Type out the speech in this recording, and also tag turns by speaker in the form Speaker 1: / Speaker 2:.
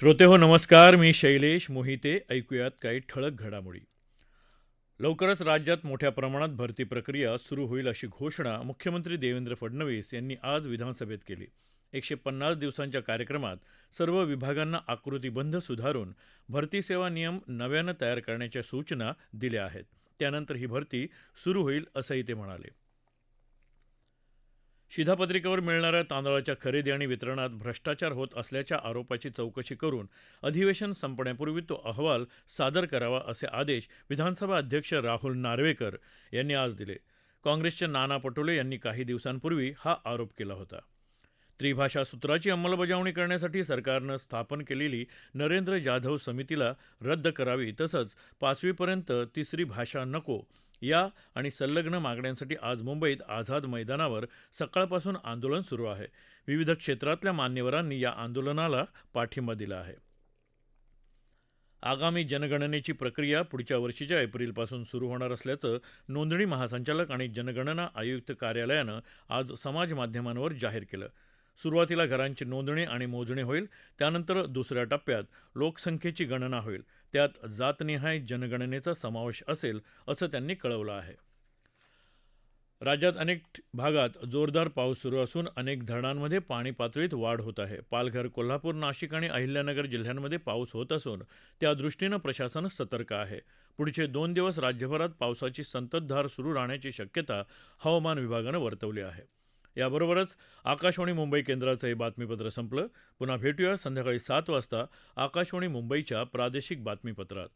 Speaker 1: श्रोते हो नमस्कार. मी शैलेश मोहिते. ऐकूयात काही ठळक घडामोडी. लवकरच राज्यात मोठ्या प्रमाणात भरती प्रक्रिया सुरू होईल अशी घोषणा मुख्यमंत्री देवेंद्र फडणवीस यांनी आज विधानसभेत केली. एकशे पन्नास दिवसांच्या कार्यक्रमात सर्व विभागांना आकृतीबंध सुधारून भरती सेवा नियम नव्यानं तयार करण्याच्या सूचना दिल्या आहेत. त्यानंतर ही भरती सुरू होईल असंही ते म्हणाले. शिधापत्रिकेवर मिळणाऱ्या तांदळाच्या खरेदी आणि वितरणात भ्रष्टाचार होत असल्याच्या आरोपाची चौकशी करून अधिवेशन संपण्यापूर्वी तो अहवाल सादर करावा असे आदेश विधानसभा अध्यक्ष राहुल नार्वेकर यांनी आज दिले. काँग्रेसचे नाना पटोले यांनी काही दिवसांपूर्वी हा आरोप केला होता. त्रिभाषा सूत्राची अंमलबजावणी करण्यासाठी सरकारनं स्थापन केलेली नरेंद्र जाधव समितीला रद्द करावी तसंच पाचवीपर्यंत तिसरी भाषा नको या आणि संलग्न मागण्यांसाठी आज मुंबईत आझाद मैदानावर सकाळपासून आंदोलन सुरू आहे. विविध क्षेत्रातल्या मान्यवरांनी या आंदोलनाला पाठिंबा दिला आहे. आगामी जनगणनेची प्रक्रिया पुढच्या वर्षीच्या एप्रिलपासून सुरू होणार असल्याचं नोंदणी महासंचालक आणि जनगणना आयुक्त कार्यालयानं आज समाजमाध्यमांवर जाहीर केलं. सुरुवातीला घरांची नोंदणी आणि मोजणी होईल त्यानंतर दुसऱ्या टप्प्यात लोकसंख्येची गणना होईल. त्यात जातनिहाय जनगणनेचा समावेश असेल असं त्यांनी कळवलं आहे. राज्यात अनेक भागात जोरदार पाऊस सुरू असून अनेक धरणांमध्ये पाणी पातळीत वाढ होत आहे. पालघर कोल्हापूर नाशिक आणि अहिल्यानगर जिल्ह्यांमध्ये पाऊस होत असून त्यादृष्टीनं प्रशासन सतर्क आहे. पुढचे दोन दिवस राज्यभरात पावसाची संततधार सुरू राहण्याची शक्यता हवामान विभागानं वर्तवली आहे. याबरोबरच आकाशवाणी मुंबई केंद्राचं हे बातमीपत्र संपलं. पुन्हा भेटूया संध्याकाळी सात वाजता आकाशवाणी मुंबईच्या प्रादेशिक बातमीपत्रात.